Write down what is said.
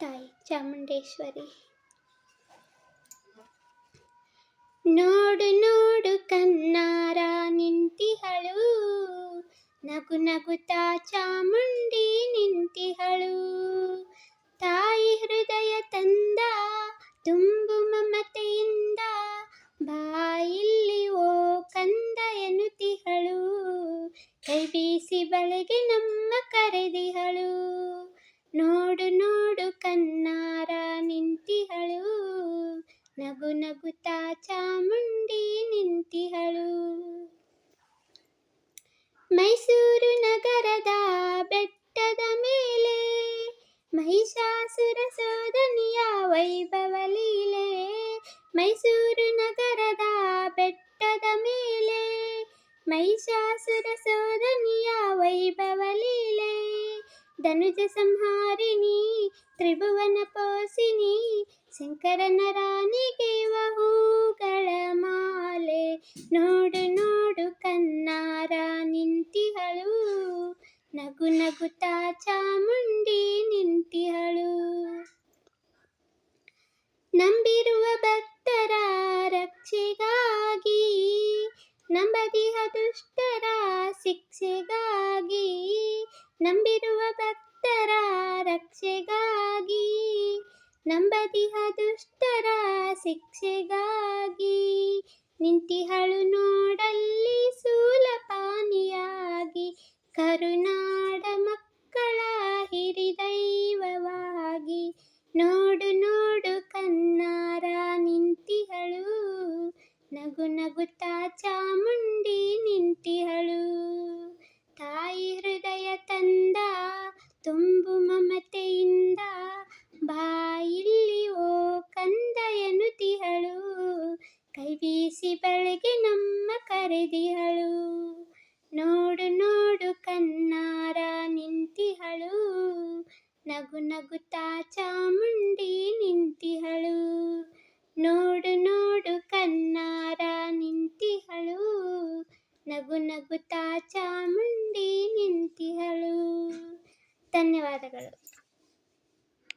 ತಾಯಿ ಚಾಮುಂಡೇಶ್ವರಿ. ನೋಡು ನೋಡು ಕನ್ನಾರ ನಿಂತಿಹಳು. ನಗು ನಗುತ್ತಾ ಚಾಮುಂಡಿ ನಿಂತಿಹಳು. ತಾಯಿ ಹೃದಯ ತಂದ, ತುಂಬು ಮಮತೆಯಿಂದ ಬಾಯಿಲ್ಲಿ ಓ ಕಂದ ಎನ್ನುತ್ತಿಹಳು ಕೈ ಬೀಸಿ ಬಳಗೆ ನಮ್ಮ ಕರೆದಿಹಳು. ನೋಡು ನೋಡು ಕನ್ನಾರ ನಿಂತಿಹಳು. ನಗು ನಗುತ್ತಾ ಚಾಮುಂಡಿ ನಿಂತಿಹಳು. ಮೈಸೂರು ನಗರದ ಬೆಟ್ಟದ ಮೇಲೆ ಮಹಿಷಾಸುರ ಸೋದನಿಯ ವೈಭವ ಲೀಲೆ. ಮೈಸೂರು ನಗರದ ಬೆಟ್ಟದ ಮೇಲೆ ಮಹಿಷಾಸುರ ಸೋದನಿಯ ವೈಭವ ಲೀಲೆ. ಧನುಜ ಸಂಹಾರಿಣಿ ತ್ರಿಭುವನ ಪೋಸಿನಿ, ಶಂಕರನ ರಾಣಿಗೆ ಹೂಗಳ ಮಾಲೆ. ನೋಡು ನೋಡು ಕನ್ನಾರ ನಿಂತಿಹಳು. ನಗು ನಗುತ್ತಾ ಚಾಮುಂಡಿ ನಿಂತಿಹಳು. ನಂಬಿರುವ ಭಕ್ತರ ರಕ್ಷೆಗಾಗಿ ನಂಬದಿಹ ದುಷ್ಟರ ಶಿಕ್ಷೆಗಾಗಿ, ನಂಬಿರುವ ಭಕ್ತರ ರಕ್ಷೆಗಾಗಿ ನಂಬದಿಹ ದುಷ್ಟರ ಶಿಕ್ಷೆಗಾಗಿ ನಿಂತಿಹಳು ನೋಡಲ್ಲಿ ಸೂಲಪಾನಿಯಾಗಿ, ಕರುನಾಡ ಮಕ್ಕಳ ಹಿರಿದೈವವಾಗಿ ನೋಡು ನೋಡು ಕನ್ನಾರ ನಿಂತಿಹಳು ನಗು ನಗುತ್ತಾ ಬಳೆಗೆ ನಮ್ಮ ಕರೆದಿಹಳು. ನೋಡು ನೋಡು ಕನ್ನಾರ ನಿಂತಿಹಳು. ನಗು ನಗುತ್ತಾ ಚಾಮುಂಡಿ ನಿಂತಿಹಳು. ನೋಡು ನೋಡು ಕನ್ನಾರ ನಿಂತಿಹಳು. ನಗು ನಗುತ್ತಾ ಚಾಮುಂಡಿ ನಿಂತಿಹಳು. ಧನ್ಯವಾದಗಳು.